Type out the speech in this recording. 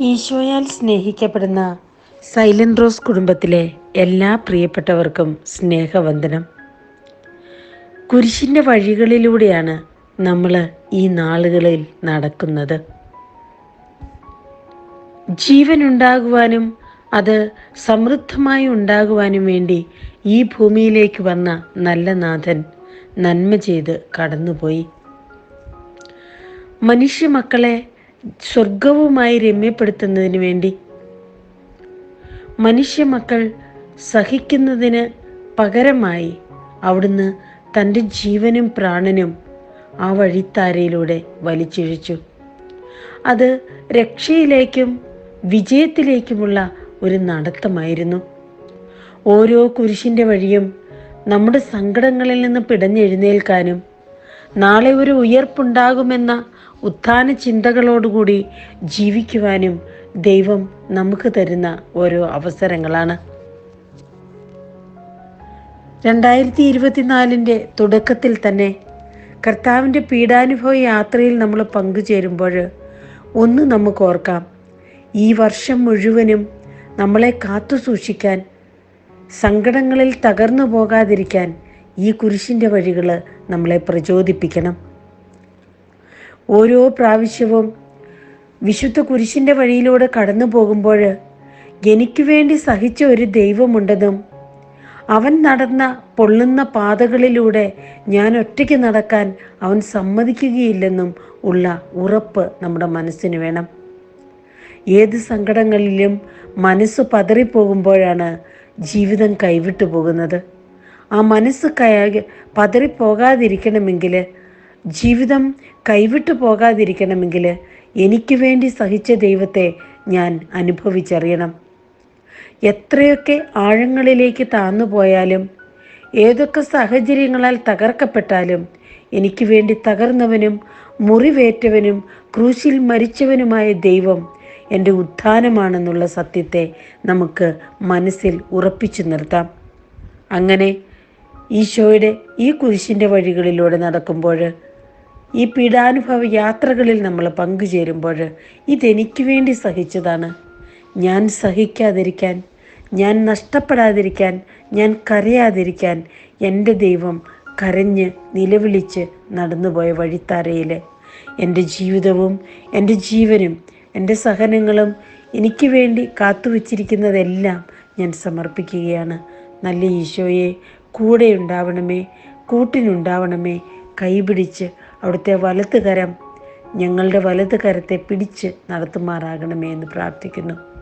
ഈശോയാൽ സ്നേഹിക്കപ്പെടുന്ന silent rose കുടുംബത്തിലെ എല്ലാ പ്രിയപ്പെട്ടവർക്കും സ്നേഹവന്ദനം. കുരിശിന്റെ വഴികളിലൂടെയാണ് നമ്മൾ ഈ നാളുകളിൽ നടക്കുന്നത്. ജീവൻ ഉണ്ടാകുവാനും അത് സമൃദ്ധമായി ഉണ്ടാകുവാനും വേണ്ടി ഈ ഭൂമിയിലേക്ക് വന്ന നല്ല നാഥൻ നന്മ ചെയ്ത് കടന്നുപോയി. മനുഷ്യ മക്കളെ സ്വർഗവുമായി രമ്യപ്പെടുത്തുന്നതിന് വേണ്ടി. മനുഷ്യ മക്കൾ സഹിക്കുന്നതിന് പകരമായി അവിടുന്ന് തന്റെ ജീവനും പ്രാണനും ആ വഴിത്താരയിലൂടെ വലിച്ചിഴിച്ചു. അത് രക്ഷയിലേക്കും വിജയത്തിലേക്കുമുള്ള ഒരു നടത്തമായിരുന്നു. ഓരോ കുരിശിന്റെ വഴിയും നമ്മുടെ സങ്കടങ്ങളിൽ നിന്ന് പിടഞ്ഞെഴുന്നേൽക്കാനും നാളെ ഒരു ഉയർപ്പുണ്ടാകുമെന്ന ഉത്ഥാന ചിന്തകളോടുകൂടി ജീവിക്കുവാനും ദൈവം നമുക്ക് തരുന്ന ഓരോ അവസരങ്ങളാണ്. രണ്ടായിരത്തി ഇരുപത്തിനാലിന്റെ തുടക്കത്തിൽ തന്നെ കർത്താവിന്റെ പീഡാനുഭവ യാത്രയിൽ നമ്മൾ പങ്കുചേരുമ്പോൾ ഒന്ന് നമുക്ക് ഓർക്കാം. ഈ വർഷം മുഴുവനും നമ്മളെ കാത്തു സൂക്ഷിക്കാൻ സങ്കടങ്ങളിൽ തകർന്നു പോകാതിരിക്കാൻ ഈ കുരിശിന്റെ വഴികൾ നമ്മളെ പ്രചോദിപ്പിക്കണം. ഓരോ പ്രാവശ്യവും വിശുദ്ധ കുരിശിന്റെ വഴിയിലൂടെ കടന്നു പോകുമ്പോൾ എനിക്ക് വേണ്ടി സഹിച്ച ഒരു ദൈവമുണ്ടെന്നും അവൻ നടന്ന പൊള്ളുന്ന പാതകളിലൂടെ ഞാൻ ഒറ്റയ്ക്ക് നടക്കാൻ അവൻ സമ്മതിക്കുകയില്ലെന്നും ഉള്ള ഉറപ്പ് നമ്മുടെ മനസ്സിന് വേണം. ഏത് സങ്കടങ്ങളിലും മനസ്സ് പതറിപ്പോകുമ്പോഴാണ് ജീവിതം കൈവിട്ടു പോകുന്നത്. ആ മനസ്സ് കയ പതറിപ്പോകാതിരിക്കണമെങ്കിൽ ജീവിതം കൈവിട്ടു പോകാതിരിക്കണമെങ്കിൽ എനിക്ക് വേണ്ടി സഹിച്ച ദൈവത്തെ ഞാൻ അനുഭവിച്ചറിയണം. എത്രയൊക്കെ ആഴങ്ങളിലേക്ക് താന്നു പോയാലും ഏതൊക്കെ സാഹചര്യങ്ങളാൽ തകർക്കപ്പെട്ടാലും എനിക്ക് വേണ്ടി തകർന്നവനും മുറിവേറ്റവനും ക്രൂശിൽ മരിച്ചവനുമായ ദൈവം എന്റെ ഉത്ഥാനമാണെന്നുള്ള സത്യത്തെ നമുക്ക് മനസ്സിൽ ഉറപ്പിച്ചു നിർത്താം. അങ്ങനെ ഈശോയുടെ ഈ കുരിശിന്റെ വഴികളിലൂടെ നടക്കുമ്പോൾ ഈ പീഡാനുഭവ യാത്രകളിൽ നമ്മൾ പങ്കുചേരുമ്പോൾ ഇതെനിക്ക് വേണ്ടി സഹിച്ചതാണ്. ഞാൻ സഹിക്കാതിരിക്കാൻ ഞാൻ നഷ്ടപ്പെടാതിരിക്കാൻ ഞാൻ കരയാതിരിക്കാൻ എന്റെ ദൈവം കരഞ്ഞ് നിലവിളിച്ച് നടന്നുപോയ വഴിത്താരയിൽ എന്റെ ജീവിതവും എന്റെ ജീവനും എന്റെ സഹനങ്ങളും എനിക്ക് വേണ്ടി കാത്തുവച്ചിരിക്കുന്നതെല്ലാം ഞാൻ സമർപ്പിക്കുകയാണ്. നല്ല ഈശോയെ കൂടെ ഉണ്ടാവണമേ കൂട്ടിനുണ്ടാവണമേ. കൈപിടിച്ച് അവിടുത്തെ വലത് കരം ഞങ്ങളുടെ വലത് കരത്തെ പിടിച്ച് നടത്തുമാറാകണമേ എന്ന് പ്രാർത്ഥിക്കുന്നു.